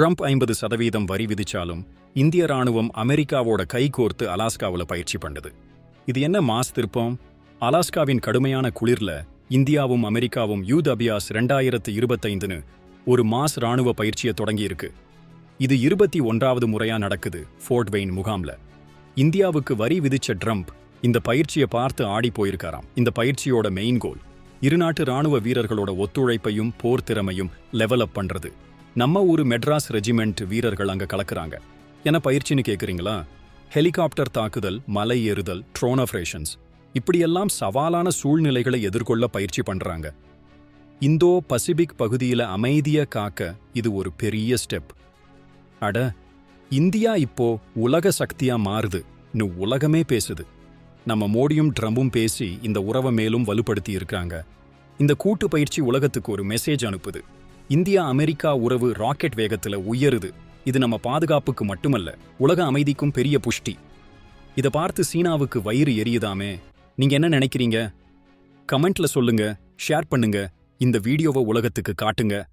Trump ஐம்பது சதவீதம் வரி விதிச்சாலும் இந்திய ராணுவம் அமெரிக்காவோட கைகோர்த்து அலாஸ்காவில் பயிற்சி பண்ணுது. இது என்ன மாஸ் திருப்பம்? அலாஸ்காவின் கடுமையான குளிர்ல இந்தியாவும் அமெரிக்காவும் யூத் அபியாஸ் ரெண்டாயிரத்து இருபத்தைந்துன்னு ஒரு மாஸ் ராணுவ பயிற்சியை தொடங்கியிருக்கு. இது இருபத்தி ஒன்றாவது முறையா நடக்குது ஃபோர்ட் வெயின் முகாம்ல. இந்தியாவுக்கு வரி விதிச்ச ட்ரம்ப் இந்த பயிற்சியை பார்த்து ஆடி போயிருக்காராம். இந்த பயிற்சியோட மெயின் கோல் இருநாட்டு ராணுவ வீரர்களோட ஒத்துழைப்பையும் போர் திறமையும் லெவல் அப் பண்றது. நம்ம ஊர் மெட்ராஸ் ரெஜிமெண்ட் வீரர்கள் அங்க கலக்குறாங்க. என்ன பயிற்சின்னு கேட்குறீங்களா ஹெலிகாப்டர் தாக்குதல் மலை ஏறுதல் ட்ரோன் ஆபரேஷன்ஸ். இப்படியெல்லாம் சவாலான சூழ்நிலைகளை எதிர்கொள்ள பயிற்சி பண்றாங்க. இந்தோ பசிபிக் பகுதியில அமைதியை காக்க இது ஒரு பெரிய ஸ்டெப். அட இந்தியா இப்போ உலக சக்தியா மாறுதுன்னு உலகமே பேசுது. நம்ம மோடியும் ட்ரம்பும் பேசி இந்த உறவை மேலும் வலுப்படுத்தி இருக்காங்க. இந்த கூட்டு பயிற்சி உலகத்துக்கு ஒரு மெசேஜ் அனுப்புது. இந்தியா அமெரிக்கா உறவு ராக்கெட் வேகத்தில் உயருது. இது நம்ம பாதுகாப்புக்கு மட்டுமல்ல உலக அமைதிக்கும் பெரிய புஷ்டி. இதை பார்த்து சீனாவுக்கு வயிறு எரியுதாமே? நீங்க என்ன நினைக்கிறீங்க? கமெண்ட்ல சொல்லுங்க ஷேர் பண்ணுங்க இந்த வீடியோவை உலகத்துக்கு காட்டுங்க.